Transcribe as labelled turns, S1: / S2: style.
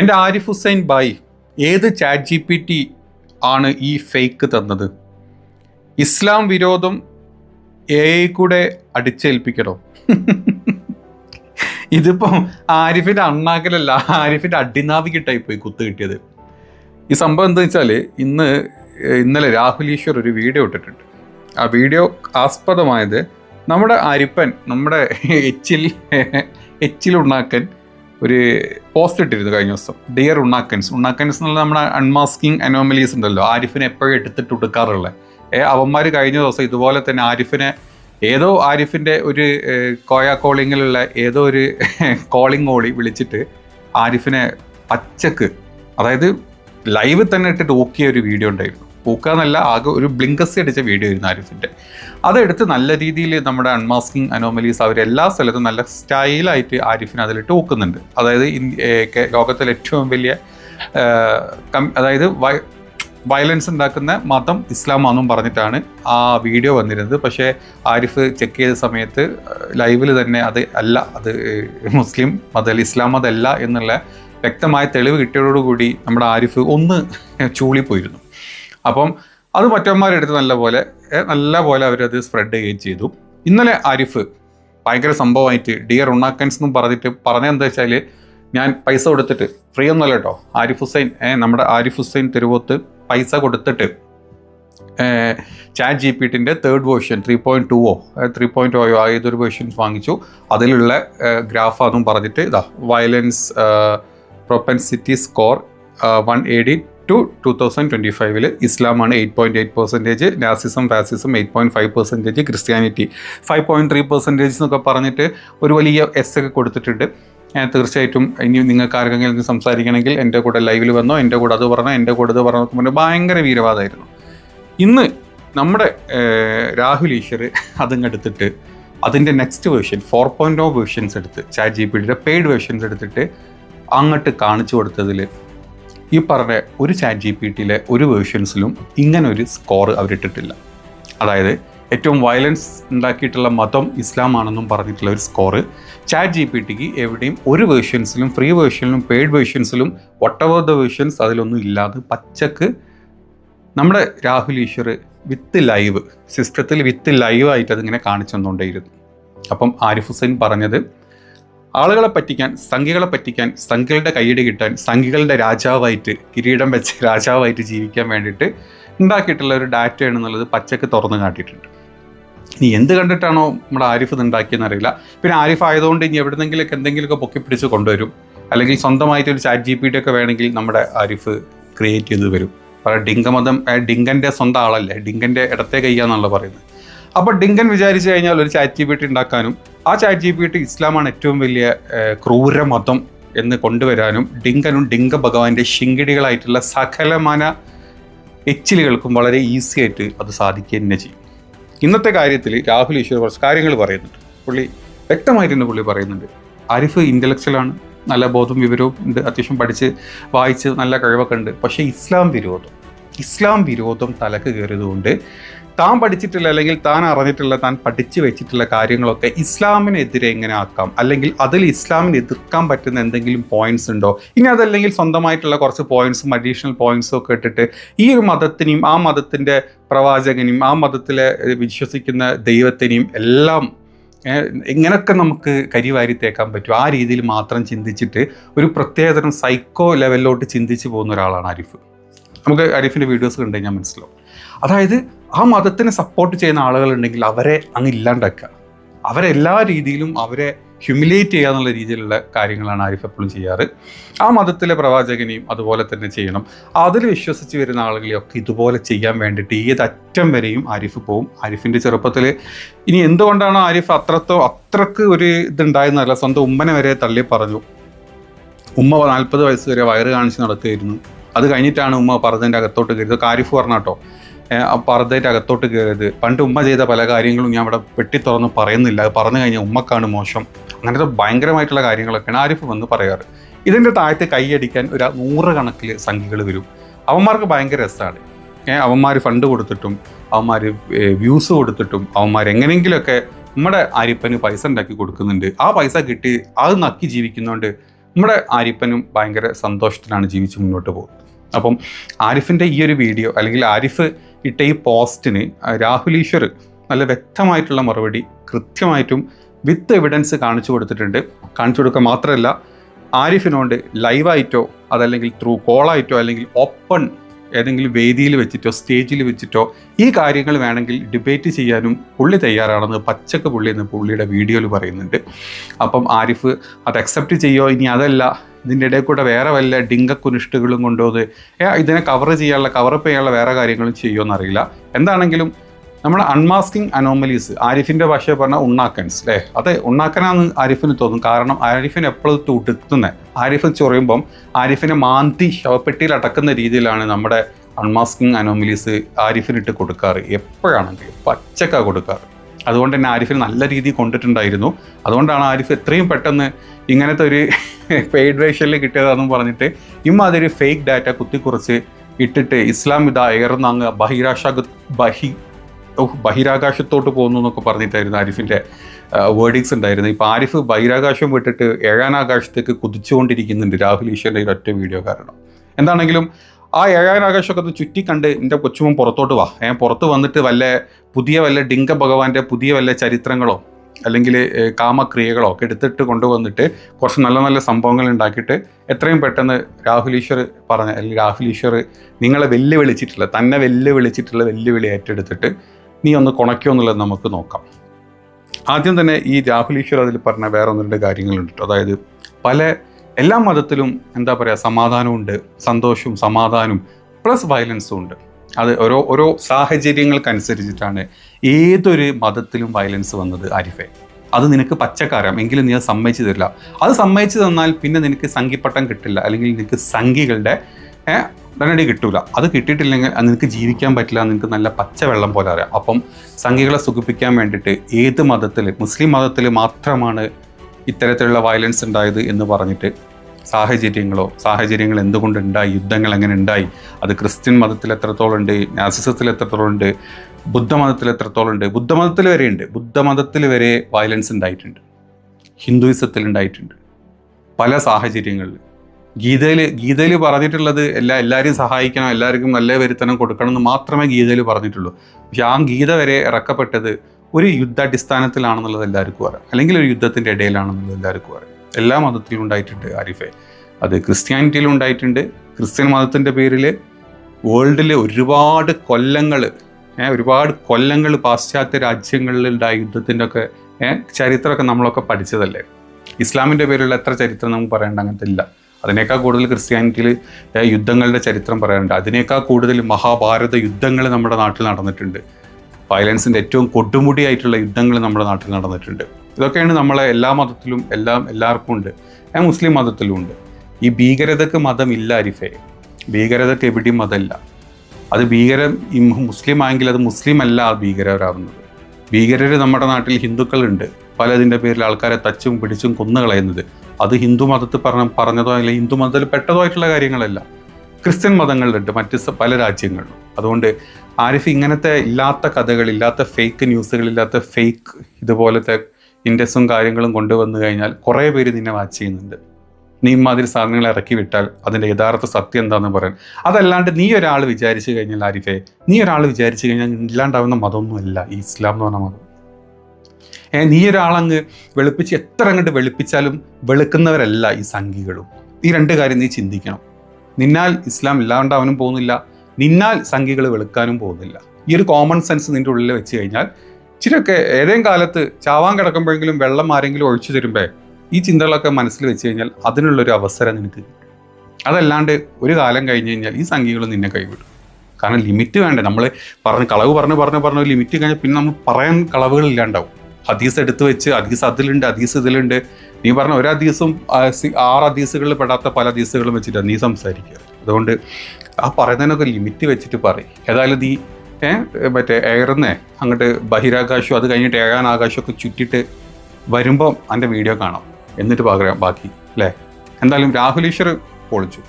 S1: എന്റെ ആരിഫ് ഹുസൈൻ ബായ് ഏത് chat G P T ആണ് ഈ ഫേക്ക് തന്നത്? ഇസ്ലാം വിരോധം എ ഐ കൂടെ അടിച്ചേൽപ്പിക്കണോ? ഇതിപ്പം ആരിഫിന്റെ അണ്ണാക്കലല്ല ആരിഫിന്റെ അടിനാവിക്കിട്ടായി പോയി കുത്തു കിട്ടിയത്. ഈ സംഭവം എന്താ വെച്ചാൽ ഇന്ന് ഇന്നലെ രാഹുൽ ഈശ്വർ ഒരു വീഡിയോ ഇട്ടിട്ടുണ്ട്. ആ വീഡിയോ ആസ്പദമായത് നമ്മുടെ അരിപ്പൻ നമ്മുടെ എച്ചിൽ ഉണ്ണാക്കൻ ഒരു പോസ്റ്റ് ഇട്ടിരുന്നു കഴിഞ്ഞ ദിവസം. ഡിയർ ഉണ്ണാക്കൻസ് ഉണ്ണാക്കൻസ് എന്നുള്ള നമ്മുടെ അൺമാസ്കിങ് അനോമലീസ് ഉണ്ടല്ലോ. ആരിഫിനെ എപ്പോഴും എടുത്തിട്ട് ഉടുക്കാറുള്ള ഏ അവന്മാർ കഴിഞ്ഞ ദിവസം ഇതുപോലെ തന്നെ ആരിഫിനെ ഏതോ ആരിഫിന്റെ ഒരു കോയ കോളിങ്ങിലുള്ള ഏതോ ഒരു കോളിംഗ് ഓളി വിളിച്ചിട്ട് ആരിഫിനെ പച്ചക്ക് അതായത് ലൈവ് തന്നെ ഇട്ടിട്ട് ഓക്കിയ ഒരു വീഡിയോ ഉണ്ടായിരുന്നു. ഊക്കാന്നല്ല ആകെ ഒരു ബ്ലിങ്കസ് അടിച്ച വീഡിയോ ആയിരുന്നു ആരിഫിന്റെ അതെടുത്ത് നല്ല രീതിയിൽ നമ്മുടെ അൺമാസ്കിങ് അനോമലീസ് അവർ എല്ലാ സ്ഥലത്തും നല്ല സ്റ്റൈലായിട്ട് ആരിഫിനെ അതിലിട്ട് ഊക്കുന്നുണ്ട്. അതായത് ലോകത്തിലെ ഏറ്റവും വലിയ അതായത് വയ- വയലൻസ് ഉണ്ടാക്കുന്ന മതം ഇസ്ലാമാണെന്നും പറഞ്ഞിട്ടാണ് ആ വീഡിയോ വന്നിരുന്നത്. പക്ഷേ ആരിഫ് ചെക്ക് ചെയ്ത സമയത്ത് ലൈവിൽ തന്നെ അത് അല്ല അത് മുസ്ലിം മതം ഇസ്ലാം മതമല്ല എന്നുള്ള വ്യക്തമായ തെളിവ് കിട്ടിയതോടുകൂടി നമ്മുടെ ആരിഫ് ഒന്ന് ചൂളിപ്പോയിരുന്നു. അപ്പം അത് മറ്റന്മാരെടുത്ത് നല്ല പോലെ നല്ല പോലെ അവരത് സ്പ്രെഡ് ചെയ്യുകയും ചെയ്തു. ഇന്നലെ ആരിഫ് ഭയങ്കര സംഭവമായിട്ട് ഡിയർ ഉണ്ണാക്കൻസ് എന്നും പറഞ്ഞിട്ട് പറഞ്ഞെന്താ വെച്ചാൽ ഞാൻ പൈസ കൊടുത്തിട്ട് ഫ്രീ ഒന്നുമല്ല കേട്ടോ ആരിഫ് ഹുസൈൻ നമ്മുടെ ആരിഫ് ഹുസൈൻ തെരുവോത്ത് പൈസ കൊടുത്തിട്ട് chat G P ടിന്റെ third version three point two O three point OYO ഏതൊരു വേർഷൻസ് വാങ്ങിച്ചു. അതിലുള്ള ഗ്രാഫാന്നും പറഞ്ഞിട്ട് ഇതാ violence propensity score one A D two two thousand twenty ഫൈവിൽ ഇസ്ലാമാണ് eight point eight percentage nazism fascism eight point five percentage christianity five point three percentage എന്നൊക്കെ പറഞ്ഞിട്ട് ഒരു വലിയ എസ് ഒക്കെ കൊടുത്തിട്ടുണ്ട്. തീർച്ചയായിട്ടും ഇനി നിങ്ങൾക്ക് ആർക്കെങ്കിലും സംസാരിക്കണമെങ്കിൽ എന്റെ കൂടെ ലൈവിൽ വന്നോ എന്റെ കൂടെ അത് പറഞ്ഞോ എന്റെ കൂടെ ഇത് പറഞ്ഞോ പറഞ്ഞ് ഭയങ്കര വീരവാദമായിരുന്നു ഇന്ന് നമ്മുടെ രാഹുൽ ഈശ്വർ അതും എടുത്തിട്ട് അതിന്റെ next version four point O versions എടുത്ത് ചാറ്റ് ജി പി ഡിയുടെ പെയ്ഡ് വേർഷൻസ് എടുത്തിട്ട് അങ്ങോട്ട് കാണിച്ചു കൊടുത്തതിൽ ഈ പറഞ്ഞ ഒരു ചാറ്റ് ജി പി ടിയിലെ ഒരു വേർഷൻസിലും ഇങ്ങനെ ഒരു സ്കോർ അവരിട്ടിട്ടില്ല. അതായത് ഏറ്റവും വയലൻസ് ഉണ്ടാക്കിയിട്ടുള്ള മതം ഇസ്ലാം ആണെന്നും പറഞ്ഞിട്ടുള്ള ഒരു സ്കോറ് ചാറ്റ് ജി പി ടിക്ക് എവിടെയും ഒരു വേർഷൻസിലും ഫ്രീ വേർഷനിലും പെയ്ഡ് വേർഷൻസിലും വട്ട് എവർ ദ വേർഷൻസ് അതിലൊന്നും ഇല്ലാതെ പച്ചക്ക് നമ്മുടെ രാഹുൽ ഈശ്വർ വിത്ത് ലൈവ് സിസ്റ്റത്തിൽ വിത്ത് ലൈവായിട്ട് അതിങ്ങനെ കാണിച്ചു തന്നുകൊണ്ടേയിരുന്നു. അപ്പം ആരിഫ് ഹുസൈൻ പറഞ്ഞത് ആളുകളെ പറ്റിക്കാൻ സംഖ്യകളെ പറ്റിക്കാൻ സംഖ്യകളുടെ കൈയ്യടി കിട്ടാൻ സംഖ്യകളുടെ രാജാവായിട്ട് കിരീടം വെച്ച് രാജാവായിട്ട് ജീവിക്കാൻ വേണ്ടിയിട്ട് ഉണ്ടാക്കിയിട്ടുള്ള ഒരു ഡാറ്റയാണെന്നുള്ളത് പച്ചക്ക് തുറന്നു കാട്ടിയിട്ടുണ്ട്. ഇനി എന്ത് കണ്ടിട്ടാണോ നമ്മുടെ ആരിഫ് ഇത് ഉണ്ടാക്കിയെന്ന് അറിയില്ല. പിന്നെ ആരിഫ് ആയതുകൊണ്ട് ഇനി എവിടെന്നെങ്കിലൊക്കെ എന്തെങ്കിലുമൊക്കെ പൊക്കിപ്പിടിച്ച് കൊണ്ടുവരും. അല്ലെങ്കിൽ സ്വന്തമായിട്ട് ഒരു ചാറ്റ് ജി പി ടി ഒക്കെ വേണമെങ്കിൽ നമ്മുടെ ആരിഫ് ക്രിയേറ്റ് ചെയ്ത് വരും പറയാം ഡിങ്കമതം ഡിങ്കന്റെ സ്വന്തം ആളല്ലേ ഡിങ്കന്റെ ഇടത്തെ കയ്യാന്നുള്ള പറയുന്നത്. അപ്പോൾ ഡിങ്കൻ വിചാരിച്ചു കഴിഞ്ഞാൽ ഒരു ചാറ്റ് ജി പി ടി ഉണ്ടാക്കാനും ആ ചാറ്റ് ജി പി ടി ഇസ്ലാമാണ് ഏറ്റവും വലിയ ക്രൂരമതം ക്രൂര മതം എന്ന് കൊണ്ടുവരാനും ഡിങ്കനും ഡിങ്ക ഭഗവാന്റെ ശിങ്കിടികളായിട്ടുള്ള സകലമാന എച്ചിലുകൾക്കും വളരെ ഈസി ആയിട്ട് അത് സാധിക്കുക തന്നെ ചെയ്യും. ഇന്നത്തെ കാര്യത്തിൽ രാഹുൽ ഈശ്വർ കുറച്ച് കാര്യങ്ങൾ പറയുന്നുണ്ട്. പുള്ളി വ്യക്തമായിട്ട് തന്നെ പുള്ളി പറയുന്നുണ്ട്. ആരിഫ് ഇന്റലക്ച്വലാണ് നല്ല ബോധം വിവരവും ഉണ്ട്. അത്യാവശ്യം പഠിച്ച് വായിച്ച് നല്ല കഴിവൊക്കെ ഉണ്ട്. പക്ഷേ ഇസ്ലാം വിരോധം ഇസ്ലാം വിരോധം തലക്ക് കയറിയതുകൊണ്ട് താൻ പഠിച്ചിട്ടുള്ള അല്ലെങ്കിൽ താൻ അറിഞ്ഞിട്ടുള്ള താൻ പഠിച്ചു വെച്ചിട്ടുള്ള കാര്യങ്ങളൊക്കെ ഇസ്ലാമിനെതിരെ എങ്ങനെ ആക്കാം? അല്ലെങ്കിൽ അതിൽ ഇസ്ലാമിനെ എതിർക്കാൻ പറ്റുന്ന എന്തെങ്കിലും പോയിന്റ്സ് ഉണ്ടോ? ഇനി അതല്ലെങ്കിൽ സ്വന്തമായിട്ടുള്ള കുറച്ച് പോയിന്റ്സും അഡീഷണൽ പോയിന്റ്സും ഒക്കെ ഇട്ടിട്ട് ഈ ഒരു മതത്തിനെയും ആ മതത്തിന്റെ പ്രവാചകനെയും ആ മതത്തിലെ വിശ്വസിക്കുന്ന ദൈവത്തിനെയും എല്ലാം എങ്ങനെയൊക്കെ നമുക്ക് കരിവാരി തേക്കാൻ പറ്റും? ആ രീതിയിൽ മാത്രം ചിന്തിച്ചിട്ട് ഒരു പ്രത്യേകതരം സൈക്കോ ലെവലിലോട്ട് ചിന്തിച്ച് പോകുന്ന ഒരാളാണ് അരിഫ് നമുക്ക് അരിഫിന്റെ വീഡിയോസ് കണ്ടു കഴിഞ്ഞാൽ മനസ്സിലാവും. അതായത് ആ മതത്തിനെ സപ്പോർട്ട് ചെയ്യുന്ന ആളുകളുണ്ടെങ്കിൽ അവരെ അങ്ങ് ഇല്ലാണ്ടാക്കുക. അവരെ എല്ലാ രീതിയിലും അവരെ ഹ്യൂമിലേറ്റ് ചെയ്യുക എന്നുള്ള രീതിയിലുള്ള കാര്യങ്ങളാണ് ആരിഫ് എപ്പോഴും ചെയ്യാറ്. ആ മതത്തിലെ പ്രവാചകനെയും അതുപോലെ തന്നെ ചെയ്യണം. അതിൽ വിശ്വസിച്ച് വരുന്ന ആളുകളെയൊക്കെ ഇതുപോലെ ചെയ്യാൻ വേണ്ടിയിട്ട് ഏതറ്റം വരെയും ആരിഫ് പോവും. ആരിഫിന്റെ ചെറുപ്പത്തിൽ ഇനി എന്തുകൊണ്ടാണ് ആരിഫ് അത്രത്തോ അത്രയ്ക്ക് ഒരു ഇതുണ്ടായെന്നല്ല സ്വന്തം ഉമ്മനെ വരെ തള്ളി പറഞ്ഞു. ഉമ്മ നാൽപ്പത് വയസ്സ് വരെ വയറ് കാണിച്ച് നടക്കുകയായിരുന്നു അത് കഴിഞ്ഞിട്ടാണ് ഉമ്മ പറഞ്ഞതിന്റെ അകത്തോട്ട് കയറിയത്. ഇതൊക്കെ ആരിഫ് പറഞ്ഞാട്ടോ ഏഹ് ആ പർദ്ദയുടെ അകത്തോട്ട് കയറിയത്. പണ്ട് ഉമ്മ ചെയ്ത പല കാര്യങ്ങളും ഞാൻ ഇവിടെ വെട്ടി തുറന്ന് പറയുന്നില്ല. അത് പറഞ്ഞു കഴിഞ്ഞാൽ ഉമ്മക്കാണ് മോശം. അങ്ങനത്തെ ഭയങ്കരമായിട്ടുള്ള കാര്യങ്ങളൊക്കെയാണ് ആരിഫ് വന്ന് പറയാറ്. ഇതിന്റെ താഴത്ത് കൈയടിക്കാൻ ഒരു നൂറുകണക്കിൽ സംഖ്യകൾ വരും. അവന്മാർക്ക് ഭയങ്കര രസമാണ് ഏഹ് അവന്മാർ ഫണ്ട് കൊടുത്തിട്ടും അവന്മാർ വ്യൂസ് കൊടുത്തിട്ടും അവന്മാർ എങ്ങനെയെങ്കിലുമൊക്കെ നമ്മുടെ ആരിപ്പന് പൈസ ഉണ്ടാക്കി കൊടുക്കുന്നുണ്ട്. ആ പൈസ കിട്ടി അത് നക്കി ജീവിക്കുന്നതുകൊണ്ട് നമ്മുടെ ആരിപ്പനും ഭയങ്കര സന്തോഷത്തിലാണ് ജീവിച്ച് മുന്നോട്ട് പോകുന്നത്. അപ്പം ആരിഫിന്റെ ഈ ഒരു വീഡിയോ അല്ലെങ്കിൽ ആരിഫ് ഇട്ട ഈ പോസ്റ്റിന് രാഹുൽ ഈശ്വർ നല്ല വ്യക്തമായിട്ടുള്ള മറുപടി കൃത്യമായിട്ടും വിത്ത് എവിഡൻസ് കാണിച്ചു കൊടുത്തിട്ടുണ്ട്. കാണിച്ചു കൊടുക്കുക മാത്രമല്ല ആരിഫിനോണ്ട് ലൈവായിട്ടോ അതല്ലെങ്കിൽ ത്രൂ കോളായിട്ടോ അല്ലെങ്കിൽ ഓപ്പൺ ഏതെങ്കിലും വേദിയിൽ വെച്ചിട്ടോ സ്റ്റേജിൽ വെച്ചിട്ടോ ഈ കാര്യങ്ങൾ വേണമെങ്കിൽ ഡിബേറ്റ് ചെയ്യാനും പുള്ളി തയ്യാറാണെന്ന് പച്ചക്ക് പുള്ളി എന്ന് പുള്ളിയുടെ വീഡിയോയിൽ പറയുന്നുണ്ട്. അപ്പം ആരിഫ് അത് അക്സെപ്റ്റ് ചെയ്യോ? ഇനി അതല്ല. ഇതിന്റെ ഇടയിൽ കൂടെ വേറെ വല്ല ഡിങ്കക്കുനിഷ്ടുകളും കൊണ്ടുപോകുന്നത് ഇതിനെ കവർ ചെയ്യാനുള്ള കവറപ്പ് ചെയ്യാനുള്ള വേറെ കാര്യങ്ങളും ചെയ്യുമെന്നറിയില്ല എന്താണെങ്കിലും നമ്മൾ അൺമാസ്കിങ് അനോമലീസ് ആരിഫിന്റെ ഭാഷ പറഞ്ഞാൽ ഉണ്ണാക്കൻസ് അല്ലേ? അത് ഉണ്ണാക്കനാന്ന് ആരിഫിന് തോന്നും. കാരണം ആരിഫിന് എപ്പോഴും തുടുത്തുന്നത് ആരിഫ് ചൊറിയുമ്പം ആരിഫിനെ മാന്തി ശവപ്പെട്ടിയിൽ അടക്കുന്ന രീതിയിലാണ് നമ്മുടെ അൺമാസ്കിങ് അനോമലീസ് ആരിഫിനിട്ട് കൊടുക്കാറ്. എപ്പോഴാണെങ്കിലും പച്ചക്ക കൊടുക്കാറ്. അതുകൊണ്ട് തന്നെ ആരിഫിന് നല്ല രീതിയിൽ കൊണ്ടിട്ടുണ്ടായിരുന്നു. അതുകൊണ്ടാണ് ആരിഫ് എത്രയും പെട്ടെന്ന് ഇങ്ങനത്തെ ഒരു പെയ്ഡ് വേഷനിൽ കിട്ടിയതാണെന്ന് പറഞ്ഞിട്ട് ഇമ്മാതിരി ഫേക്ക് ഡാറ്റ കുത്തിക്കുറച്ച് ഇട്ടിട്ട് ഇസ്ലാം ഇതാ ഏറുന്നാങ്ങ് ബഹിരാശ ബഹി ബഹിരാകാശത്തോട്ട് പോകുന്നു എന്നൊക്കെ പറഞ്ഞിട്ടായിരുന്നു ആരിഫിന്റെ വേർഡിങ്സ് ഉണ്ടായിരുന്നു ഇപ്പോൾ ആരിഫ് ബഹിരാകാശം വിട്ടിട്ട് ഏഴാനാകാശത്തേക്ക് കുതിച്ചുകൊണ്ടിരിക്കുന്നുണ്ട് രാഹുൽ ഈശ്വറിന്റെ ഒറ്റ വീഡിയോ കാരണം. എന്താണെങ്കിലും ആ ഏഴാനാകാശമൊക്കെ ഒന്ന് ചുറ്റി കണ്ട് എന്റെ കൊച്ചുമോൻ പുറത്തോട്ട് വാ. ഞാൻ പുറത്ത് വന്നിട്ട് വല്ല പുതിയ വല്ല ഡിങ്ക ഭഗവാന്റെ പുതിയ വല്ല ചരിത്രങ്ങളോ അല്ലെങ്കിൽ കാമക്രിയകളോ ഒക്കെ എടുത്തിട്ട് കൊണ്ടുവന്നിട്ട് കുറച്ച് നല്ല നല്ല സംഭവങ്ങൾ ഉണ്ടാക്കിയിട്ട് എത്രയും പെട്ടെന്ന് രാഹുൽ ഈശ്വർ പറഞ്ഞ അല്ലെങ്കിൽ രാഹുൽ ഈശ്വർ നിങ്ങളെ വെല്ലുവിളിച്ചിട്ടുള്ള തന്നെ വെല്ലുവിളിച്ചിട്ടുള്ള വെല്ലുവിളി ഏറ്റെടുത്തിട്ട് നീ ഒന്ന് കുണയ്ക്കോ എന്നുള്ളത് നമുക്ക് നോക്കാം. ആദ്യം തന്നെ ഈ രാഹുൽ ഈശ്വർ അതിൽ പറഞ്ഞ വേറെ ഒന്ന് രണ്ട് കാര്യങ്ങളുണ്ട് അതായത് പല എല്ലാ മതത്തിലും എന്താ പറയുക സമാധാനമുണ്ട് സന്തോഷവും സമാധാനവും പ്ലസ് വയലൻസും ഉണ്ട്. അത് ഓരോ ഓരോ സാഹചര്യങ്ങൾക്കനുസരിച്ചിട്ടാണ് ഏതൊരു മതത്തിലും വയലൻസ് വന്നത് ആരിഫെ അത് നിനക്ക് പച്ചക്കാരാം എങ്കിലും നീ അത് സമ്മതിച്ചു തരില്ല. അത് സമ്മതിച്ചു തന്നാൽ പിന്നെ നിനക്ക് സംഘിപ്പട്ടം കിട്ടില്ല അല്ലെങ്കിൽ നിനക്ക് സംഘികളുടെ ഉടനടി കിട്ടൂല. അത് കിട്ടിയിട്ടില്ലെങ്കിൽ നിനക്ക് ജീവിക്കാൻ പറ്റില്ല നിനക്ക് നല്ല പച്ചവെള്ളം പോലെ അറിയാം. അപ്പം സംഘികളെ സുഖിപ്പിക്കാൻ വേണ്ടിയിട്ട് ഏത് മതത്തിൽ മുസ്ലിം മതത്തിൽ മാത്രമാണ് ഇത്തരത്തിലുള്ള വയലൻസ് ഉണ്ടായത് എന്ന് പറഞ്ഞിട്ട് സാഹചര്യങ്ങളോ സാഹചര്യങ്ങൾ എന്തുകൊണ്ട് ഉണ്ടായി യുദ്ധങ്ങൾ എങ്ങനെ ഉണ്ടായി അത് ക്രിസ്ത്യൻ മതത്തിൽ എത്രത്തോളം ഉണ്ട് നാസിസത്തിൽ എത്രത്തോളം ഉണ്ട് ബുദ്ധമതത്തിൽ എത്രത്തോളം ഉണ്ട് ബുദ്ധമതത്തിൽ വരെ ഉണ്ട് ബുദ്ധമതത്തിൽ വരെ വയലൻസ് ഉണ്ടായിട്ടുണ്ട് ഹിന്ദുയിസത്തിൽ ഉണ്ടായിട്ടുണ്ട്. പല സാഹചര്യങ്ങളിൽ. ഗീതയിൽ ഗീതയിൽ പറഞ്ഞിട്ടുള്ളത് എല്ലാ എല്ലാവരെയും സഹായിക്കണം എല്ലാവർക്കും നല്ല വരുത്തനം കൊടുക്കണം എന്ന് മാത്രമേ ഗീതയിൽ പറഞ്ഞിട്ടുള്ളൂ. പക്ഷെ ആ ഗീത വരെ ഇറക്കപ്പെട്ടത് ഒരു യുദ്ധാടിസ്ഥാനത്തിലാണെന്നുള്ളത് എല്ലാവർക്കും അറിയാം. അല്ലെങ്കിൽ ഒരു യുദ്ധത്തിന്റെ ഇടയിലാണെന്നുള്ളത് എല്ലാവർക്കും അറിയാം. എല്ലാ മതത്തിലും ഉണ്ടായിട്ടുണ്ട് ആരിഫെ. അത് ക്രിസ്ത്യാനിറ്റിയിലും ഉണ്ടായിട്ടുണ്ട്. ക്രിസ്ത്യൻ മതത്തിന്റെ പേരിൽ വേൾഡിൽ ഒരുപാട് കൊല്ലങ്ങൾ ഒരുപാട് കൊല്ലങ്ങൾ പാശ്ചാത്യ രാജ്യങ്ങളിൽ ഉണ്ടായ യുദ്ധത്തിന്റെ ഒക്കെ ചരിത്രമൊക്കെ നമ്മളൊക്കെ പഠിച്ചതല്ലേ? ഇസ്ലാമിന്റെ പേരിലുള്ള എത്ര ചരിത്രം നമുക്ക് പറയേണ്ട അങ്ങനത്തെ ഇല്ല. അതിനേക്കാൾ കൂടുതൽ ക്രിസ്ത്യാനിറ്റിയിൽ യുദ്ധങ്ങളുടെ ചരിത്രം പറയാനുണ്ട് അതിനേക്കാൾ കൂടുതൽ മഹാഭാരത യുദ്ധങ്ങൾ നമ്മുടെ നാട്ടിൽ നടന്നിട്ടുണ്ട്. വയലൻസിന്റെ ഏറ്റവും കൊടുമുടിയായിട്ടുള്ള യുദ്ധങ്ങൾ നമ്മുടെ നാട്ടിൽ നടന്നിട്ടുണ്ട്. ഇതൊക്കെയാണ് നമ്മളെ എല്ലാ മതത്തിലും എല്ലാം എല്ലാവർക്കും ഉണ്ട്. ഞാൻ മുസ്ലിം മതത്തിലും ഉണ്ട്. ഈ ഭീകരതക്ക് മതമില്ല അരിഫെ. ഭീകരതക്ക് എവിടെയും മതമില്ല. അത് ഭീകരം മുസ്ലിം ആയെങ്കിൽ അത് മുസ്ലിം അല്ല ഭീകരരാകുന്നത് ഭീകരർ നമ്മുടെ നാട്ടിൽ ഹിന്ദുക്കളുണ്ട്. പലതിന്റെ പേരിൽ ആൾക്കാരെ തച്ചും പിടിച്ചും കൊന്നു കളയുന്നത് അത് ഹിന്ദു മതത്തിൽ പറഞ്ഞ പറഞ്ഞതോ അല്ലെങ്കിൽ ഹിന്ദു മതത്തിൽ പെട്ടതോ ആയിട്ടുള്ള കാര്യങ്ങളല്ല. ക്രിസ്ത്യൻ മതങ്ങളിലുണ്ട് മറ്റ് പല രാജ്യങ്ങളിലും. അതുകൊണ്ട് ആരിഫ് ഇങ്ങനത്തെ ഇല്ലാത്ത കഥകൾ ഇല്ലാത്ത ഫേക്ക് ന്യൂസുകൾ ഇല്ലാത്ത ഫേക്ക് ഇതുപോലത്തെ ഇൻഡസും കാര്യങ്ങളും കൊണ്ടുവന്നു കഴിഞ്ഞാൽ കുറേ പേര് നിന്നെ വാച്ച് ചെയ്യുന്നുണ്ട്. നീ ഇമാതിരി സാധനങ്ങൾ ഇറക്കി വിട്ടാൽ അതിന്റെ യഥാർത്ഥ സത്യം എന്താണെന്ന് പറയാൻ. അതല്ലാണ്ട് നീ ഒരാൾ വിചാരിച്ചു കഴിഞ്ഞാൽ ആരിഫേ നീ ഒരാൾ വിചാരിച്ചു കഴിഞ്ഞാൽ ഇല്ലാണ്ടാവുന്ന മതമൊന്നുമല്ല ഈ ഇസ്ലാം എന്ന് പറഞ്ഞ മതം. ഏ നീ ഒരാളങ്ങ് വെളുപ്പിച്ച് എത്ര അങ്ങോട്ട് വെളുപ്പിച്ചാലും വെളുക്കുന്നവരല്ല ഈ സംഘികളും. ഈ രണ്ട് കാര്യം നീ ചിന്തിക്കണം. നിന്നാൽ ഇസ്ലാം ഇല്ലാണ്ടാവാനും പോകുന്നില്ല. നിന്നാൽ സംഘികൾ വെളുക്കാനും പോകുന്നില്ല. ഈ ഒരു കോമൺ സെൻസ് നിന്റെ ഉള്ളിൽ വെച്ച് കഴിഞ്ഞാൽ ഇച്ചിരിയൊക്കെ ഏതെങ്കിലും കാലത്ത് ചാവാൻ കിടക്കുമ്പോഴെങ്കിലും വെള്ളം ആരെങ്കിലും ഒഴിച്ചു തരുമ്പേ ഈ ചിന്തകളൊക്കെ മനസ്സിൽ വെച്ച് കഴിഞ്ഞാൽ അതിനുള്ളൊരു അവസരം നിനക്ക് അതല്ലാണ്ട് ഒരു കാലം കഴിഞ്ഞ് കഴിഞ്ഞാൽ ഈ സംഖ്യകൾ നിന്നെ കൈവിടും. കാരണം ലിമിറ്റ് വേണ്ടേ? നമ്മൾ പറഞ്ഞ് കളവ് പറഞ്ഞ് പറഞ്ഞ് പറഞ്ഞ ലിമിറ്റ് കഴിഞ്ഞാൽ പിന്നെ നമ്മൾ പറയാൻ കളവുകൾ ഇല്ലാണ്ടാവും. ഹദീസ് എടുത്ത് വെച്ച് ഹദീസ് അതിലുണ്ട് ഹദീസ് ഇതിലുണ്ട്. നീ പറഞ്ഞ ഒരു ഹദീസും ആറ് ഹദീസുകളിൽ പെടാത്ത പല ഹദീസുകളും വെച്ചിട്ടാണ് നീ സംസാരിക്കുക. അതുകൊണ്ട് ആ പറയുന്നതിനൊക്കെ ലിമിറ്റ് വെച്ചിട്ട് പറയും. ഏതായാലും നീ മറ്റേ എയർന്നേ അങ്ങോട്ട് ബഹിരാകാശവും അത് കഴിഞ്ഞിട്ട് ഏഴാൻ ആകാശമൊക്കെ ചുറ്റിട്ട് വരുമ്പം എന്റെ വീഡിയോ കാണാം. എന്നിട്ട് പകരം ബാക്കി അല്ലേ? എന്തായാലും രാഹുൽ ഈശ്വർ പൊളിച്ചു.